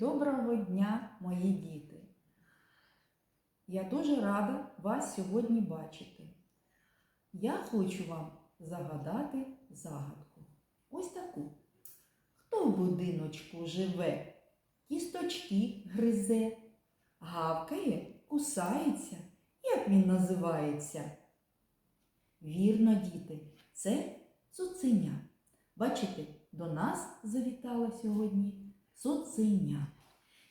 Доброго дня, мої діти! Я дуже рада вас сьогодні бачити. Я хочу вам загадати загадку. Ось таку. Хто в будиночку живе, кісточки гризе, гавкає, кусається, як він називається? Вірно, діти, це цуценя. Бачите, до нас завітала сьогодні цуценя.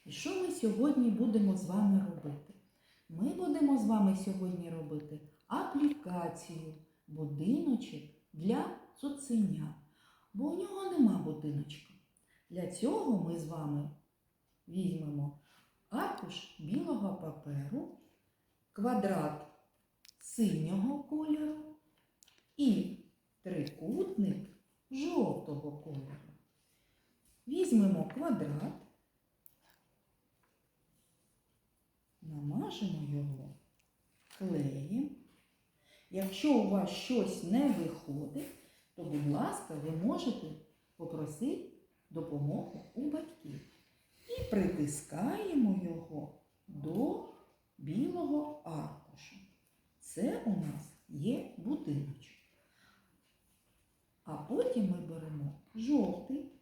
І що ми сьогодні будемо з вами робити? Ми будемо з вами сьогодні робити аплікацію будиночок для цуценя, бо у нього нема будиночка. Для цього ми з вами візьмемо аркуш білого паперу, квадрат синього кольору і трикутник жовтого кольору. Візьмемо квадрат, намажемо його клеєм. Якщо у вас щось не виходить, то, будь ласка, ви можете попросити допомогу у батьків. І притискаємо його до білого аркушу. Це у нас є будиночок. А потім ми беремо жовтий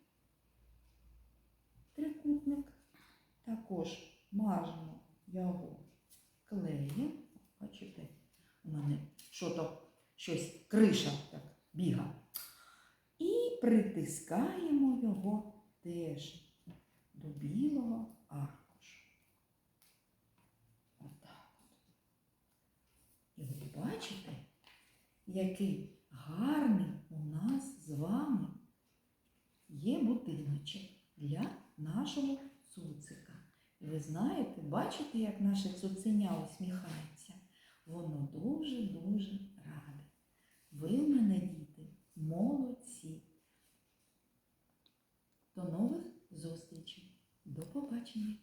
трикутник, також мажемо його клеєм. Бачите, у мене що то щось криша так біга. І притискаємо його теж до білого аркушу. Отак от. І ви бачите, який гарний у нас з вами є будиночок для нашого цуцика. Ви знаєте, бачите, як наше цуценя усміхається? Воно дуже-дуже раде. Ви в мене, діти, молодці. До нових зустрічей. До побачення.